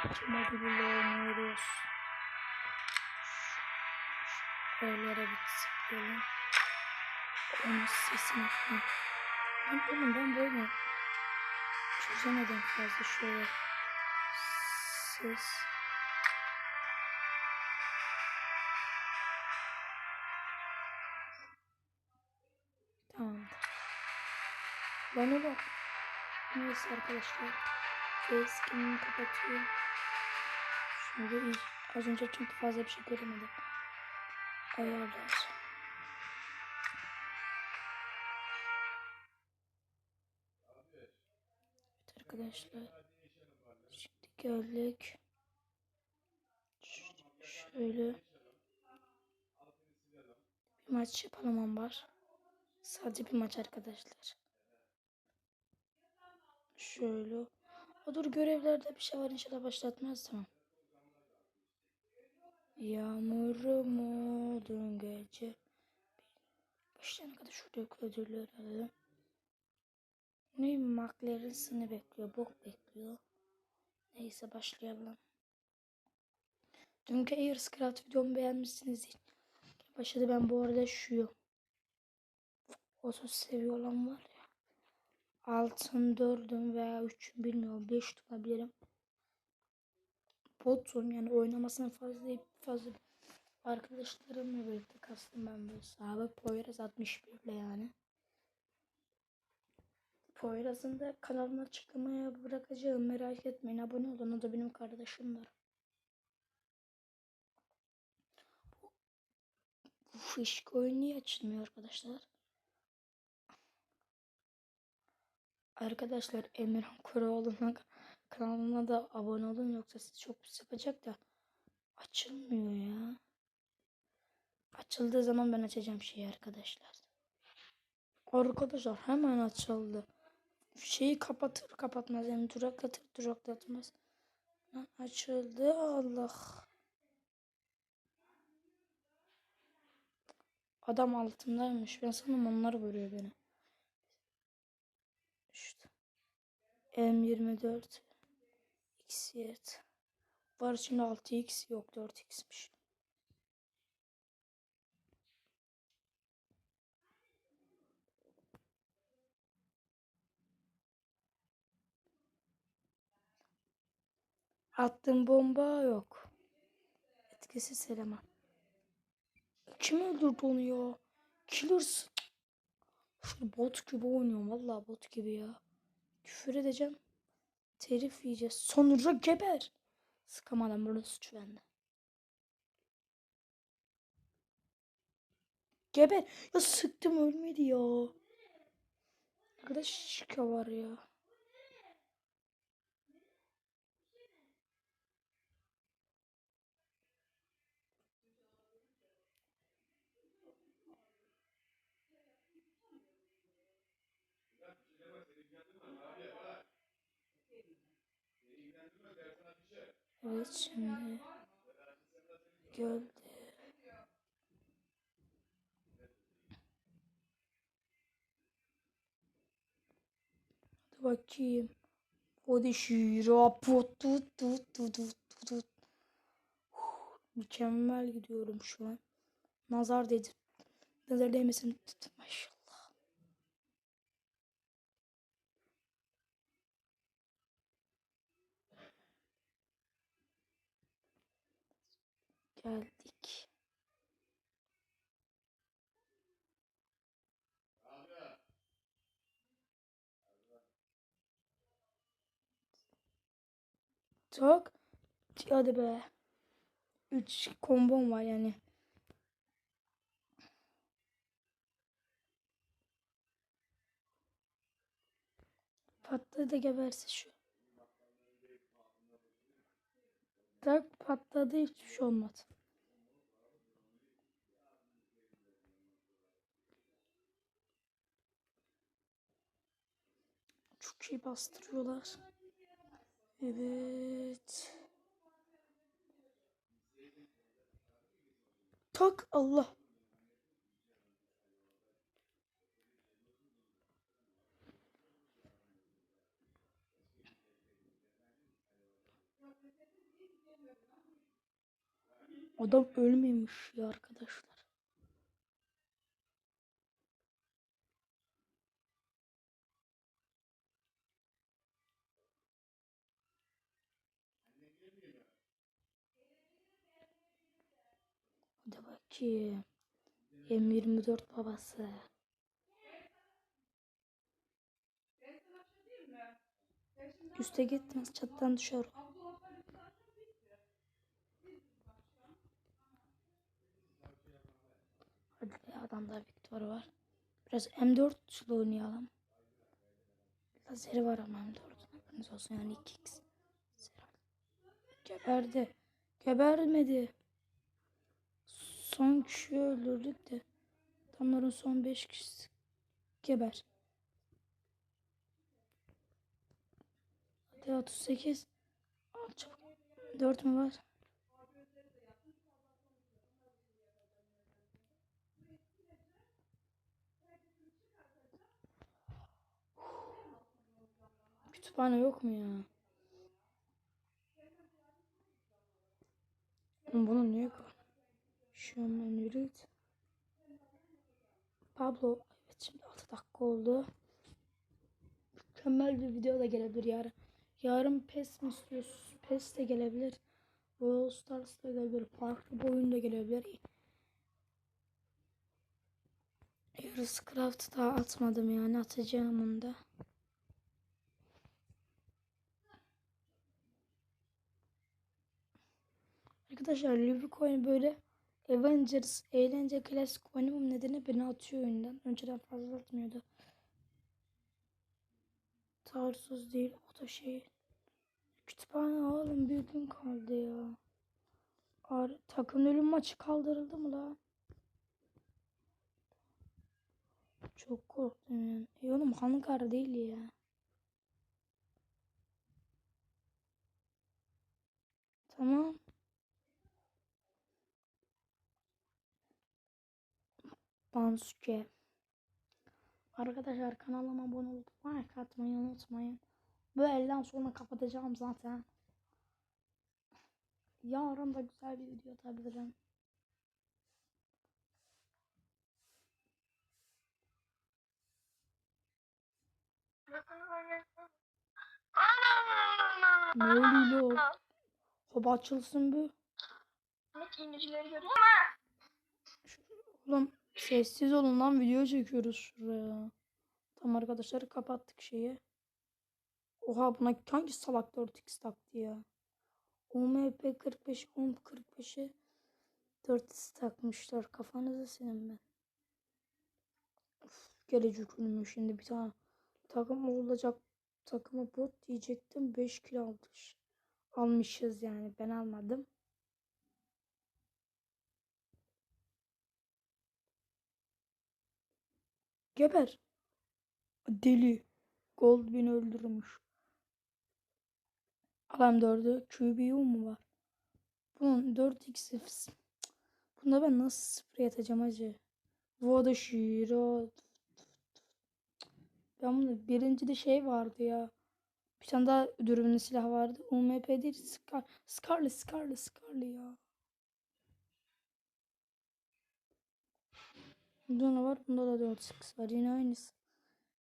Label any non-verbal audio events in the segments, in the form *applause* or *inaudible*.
Mobil oynuyoruz. Evlere bir tıklayalım. Onun sesini falan. Ben oğlum ben böyle çözemedim fazla şöyle ses. Tamamdır. Bana bak. Neyse arkadaşlar. Facecam'imi kapatıyorum. Şimdi. Az önce çünkü fazla bir şey göremedim. Ayarlar. Evet arkadaşlar. Şimdi geldik. Şöyle. Bir maç yapalım ambar. Sadece bir maç arkadaşlar. Şöyle. Dur görevlerde bir şey var inşallah başlatmaz tamam. Yağmurum dün gece. Başlayana kadar şurada yok ödüller alalım. Ne McLaren'sını bekliyor. Bok bekliyor. Neyse başlayalım. Dünkü Airscraft videomu beğenmişsinizdir. Başladı ben bu arada şu. 30 seviye olan var. Altın dördüm veya üçüm bilmiyorum. Beş tutabilirim. Botum yani oynamasına fazla fazla arkadaşlarımla birlikte kastım ben bu hesabı. Poyraz 61 ile yani. Poyraz'ın da kanalına açıklamaya bırakacağım. Merak etmeyin. Abone olun. O da benim kardeşim var. Bu, bu fışk oyun niye açılmıyor arkadaşlar? Arkadaşlar Emirhan Kuraoğlu'nun kanalına da abone olun yoksa sizi çok pis yapacak da açılmıyor ya. Açıldığı zaman ben açacağım şeyi arkadaşlar. Arkadaşlar hemen açıldı. Şeyi kapatır kapatmaz yani duraklatır duraklatmaz. Açıldı Allah. Adam altındaymış. Ben sanırım onlar vuruyor beni. M24 X7 Var şimdi 6X yok 4X'miş. Attığım bomba yok. Etkisiz eleman. Kim öldürdü onu ya? Killers. Şu bot gibi oynuyorum. Vallahi bot gibi ya. Küfür edeceğim. Telif yiyeceğiz. Sonra geber. Sıkamadan burada suç bende. Geber. Ya sıktım ölmedi ya. Arkadaş şika var ya. Evet şimdi geldi. Hadi bakayım. O dişi rapot tut tut tut tut tut. Mükemmel gidiyorum şu an. Nazar dedi. Nazar değmesin. Maşallah. Geldik. Çok. Hadi be. 3 kombom var yani. Patladı da geberse şu. Tak patladı hiçbir şey olmadı. Çok iyi bastırıyorlar. Evet. Tak Allah. Adam ölmemiş ya arkadaşlar. Hadi bakayım. M24 babası. Üste gitmez çattan düşer. Ya, adamda Victor var. Biraz M4 ile oynayalım. Lazeri var ama M4'ün haberiniz olsun yani 2x. Geberdi. Gebermedi. Son kişiyi öldürdük de. Adamların son 5 kişisi. Geber. Hadi 38. Al çabuk. 4 mü var? Kütüphane yok mu ya? Bunu niye an yürüt. Pablo. Evet şimdi 6 dakika oldu. Mükemmel bir video da gelebilir yarın. Yarın PES mi istiyorsun? PES de gelebilir. Brawl Stars da gelebilir. Farklı bir oyun da gelebilir. Yarısı Craft'ı daha atmadım yani atacağım onu da. Arkadaşlar Liverpool böyle Avengers eğlence klasik oynamam nedeni beni atıyor oyundan. Önceden fazla atmıyordu. Tarsız değil o da şey. Kütüphane oğlum bir gün kaldı ya. Ar takım ölüm maçı kaldırıldı mı lan? Çok korktum yani. E oğlum Hankar değil ya. Tamam. Bansuke. Arkadaşlar kanalıma abone olup like atmayı unutmayın. Bu elden sonra kapatacağım zaten. Yarın da güzel bir video atabilirim. Ne oluyor? Hava açılsın bu. Teknolojileri görüyor Oğlum sessiz olun lan video çekiyoruz şuraya. Tamam arkadaşlar kapattık şeyi. Oha buna hangi salak 4x taktı ya? OMP 45 10 45'e 4x takmışlar. Kafanızı silin ben. Of, gelecek önüme şimdi bir tane takım olacak takımı bot diyecektim 5 kilo aldık. Almışız yani ben almadım. Geber. Deli. Gold beni öldürmüş. Alam 4'ü. QBU mu var? Bunun 4x Cık. Bunda ben nasıl sprey atacağım acı? Voda Shiro. Ben bunu birinci de şey vardı ya. Bir tane daha dürbünlü silah vardı. UMP değil. Scar, Scarlet, Scarlet, Scarlet ya. Bunda ne var? Bunda da 4x var. Yine aynısı.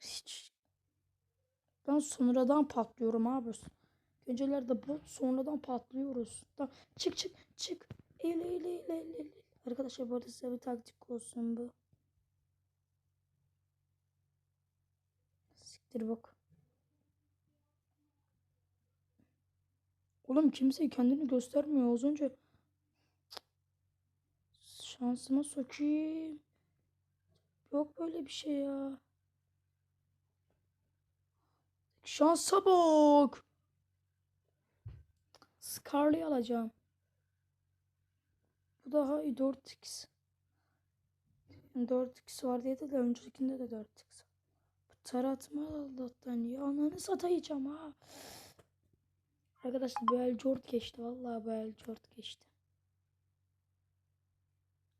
Hiç. Ben sonradan patlıyorum abi. Öncelerde bot sonradan patlıyoruz. Tamam. Çık çık çık. Eğil eğil eğil eğil eğil. Arkadaşlar bu arada size bir taktik olsun bu. Siktir bak. Oğlum kimse kendini göstermiyor az önce. Şansıma sokayım. Yok böyle bir şey ya. Şansa bak. Scarlet'i alacağım. Bu daha iyi 4x. 4x var diye de, de öncekinde de 4x. Bu taratma Allah'tan ya. Ananı satayacağım ha. Arkadaşlar bu el jort geçti. Vallahi bu el jort geçti.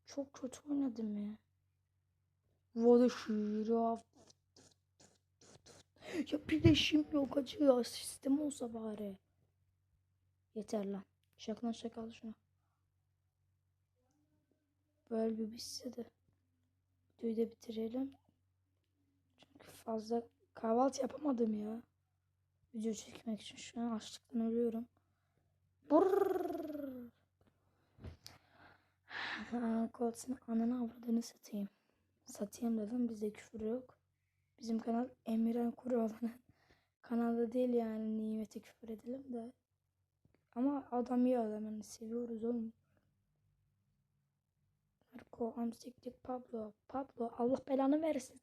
Çok kötü oynadım ya. Vada şura. Ya bileşim yok acı ya. Sistem olsa bari. Yeter lan. Şaklan şakal şunu. Böyle bir bitse de videoyu bitirelim. Çünkü fazla kahvaltı yapamadım ya. Video çekmek için şu an açlıktan ölüyorum. Brrrr. Koltuğun ananı avradını satayım. Satayım dedim bizde küfür yok. Bizim kanal Emirhan Kuroğlu'nun *laughs* kanalı değil yani nimete küfür edelim de. Ama adam iyi adam yani seviyoruz oğlum. Marco Amstek'tik Pablo. Pablo Allah belanı versin.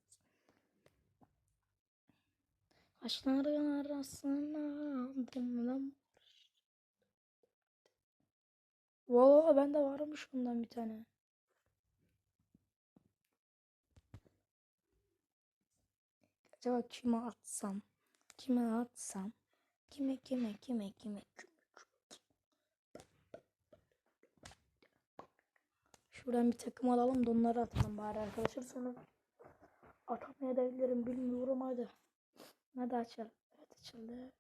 Kaşların arasına aldım Valla bende varmış bundan bir tane. Acaba kime atsam? Kime atsam? Kime kime kime kime kime? Şuradan bir takım alalım da onları atalım bari arkadaşlar sonra atamayabilirim bilmiyorum hadi. Hadi açalım. Evet açıldı.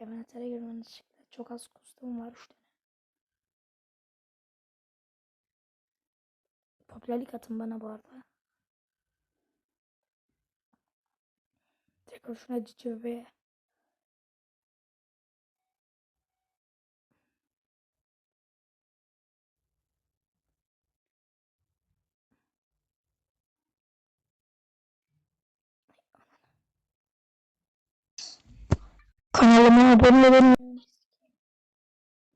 Emenetere girmeniz çıktı. Çok az kostüm var 3 tane. Popülerlik atın bana bu arada. Şuna cici bebeğe. Kanalıma abone olun.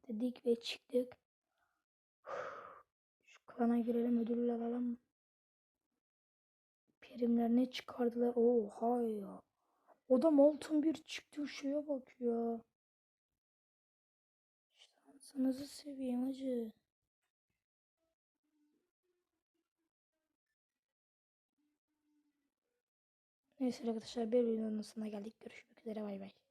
Dedik ve çıktık. *sighs* Şu klana girelim ödül alalım. Primler ne çıkardılar? Oha ya. O da Molten bir çıktı şeye bak ya. Şansınızı seveyim hacı. Neyse arkadaşlar bir videonun sonuna geldik. Görüşmek üzere bay bay.